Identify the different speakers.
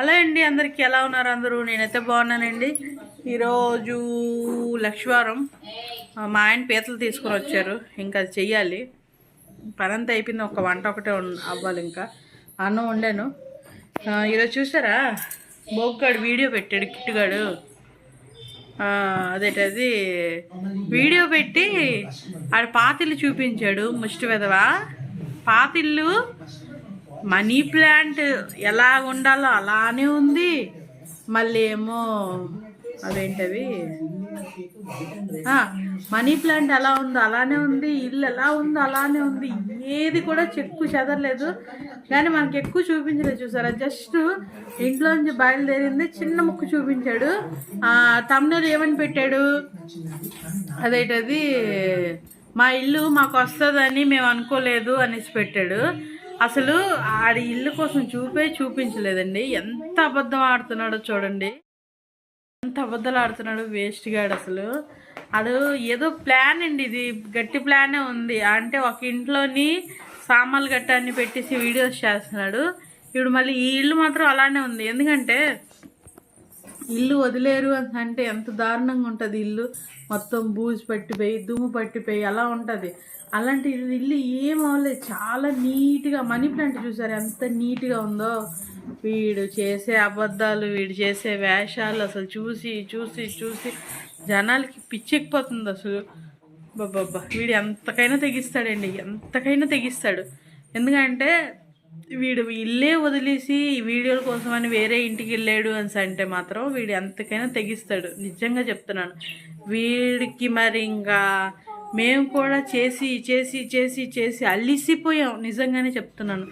Speaker 1: Hello అండి అందరికీ ఎలా ఉన్నారు అందరూ? నేనైతే బాగున్నానండి. ఈరోజు లక్ష్వారం. మా ఆయన పీతలు తీసుకొని వచ్చారు. ఇంకా అది చెయ్యాలి. పని అయిపోయింది ఒక వంట ఒకటే అవ్వాలి ఇంకా. అన్నం వండాను. ఈరోజు చూసారా? బోగ్గాడు వీడియో పెట్టాడు కిట్టుగాడు. ఆ, అదేటది? వీడియో పెట్టి ఆడ పాతిల్లు చూపించాడు ముష్టి వెదవా పాతిల్లు మనీ ప్లాంట్ ఎలా ఉండాలో అలానే ఉంది. మళ్ళీ ఏమో అవేంటవి మనీ ప్లాంట్ ఎలా ఉందో అలానే ఉంది. ఇల్లు ఎలా ఉందో అలానే ఉంది. ఏది కూడా చెక్కు చెదరలేదు. కానీ మనకి ఎక్కువ చూపించలేదు చూసారా? జస్ట్ ఇంట్లోంచి బయలుదేరింది. చిన్న ముక్కు చూపించాడు. తమిళ ఏమని పెట్టాడు? అదేంటది? మా ఇల్లు మాకు వస్తుందని మేము అనుకోలేదు అనేసి పెట్టాడు. అసలు ఆడి ఇల్లు కోసం చూపే చూపించలేదండి. ఎంత అబద్ధం ఆడుతున్నాడో చూడండి. ఎంత అబద్ధాలు ఆడుతున్నాడు వేస్ట్ గాడు అసలు. అడు ఏదో ప్లాన్ అండి ఇది. గట్టి ప్లానే ఉంది. అంటే ఒక ఇంట్లోని సామాన్లు గట్టాన్ని పెట్టేసి వీడియోస్ చేస్తున్నాడు. ఇప్పుడు మళ్ళీ ఈ ఇల్లు మాత్రం అలానే ఉంది. ఎందుకంటే ఇల్లు వదిలేరు అంటే ఎంత దారుణంగా ఉంటుంది ఇల్లు. మొత్తం బూజు పట్టిపోయి దుమ్ము పట్టిపోయి అలా ఉంటుంది. అలాంటి ఇల్లు ఇల్లు ఏం అవ్వలేదు చాలా నీట్గా మనీ ప్లాంట్ చూసారు? ఎంత నీట్గా ఉందో. వీడు చేసే అబద్ధాలు వీడు చేసే వేషాలు అసలు చూసి చూసి చూసి జనాలకి పిచ్చెక్కిపోతుంది అసలు. బాబా వీడు ఎంతకైనా తెగిస్తాడండి. ఎంతకైనా తెగిస్తాడు. ఎందుకంటే వీడు ఇల్లే వదిలేసి ఈ వీడియోల కోసం అని వేరే ఇంటికి వెళ్ళాడు అని అంటే మాత్రం వీడు ఎంతకైనా తెగిస్తాడు. నిజంగా చెప్తున్నాను. వీడికి మరి ఇంకా మేము కూడా చేసి చేసి చేసి చేసి అల్లిసిపోయాం నిజంగానే చెప్తున్నాను.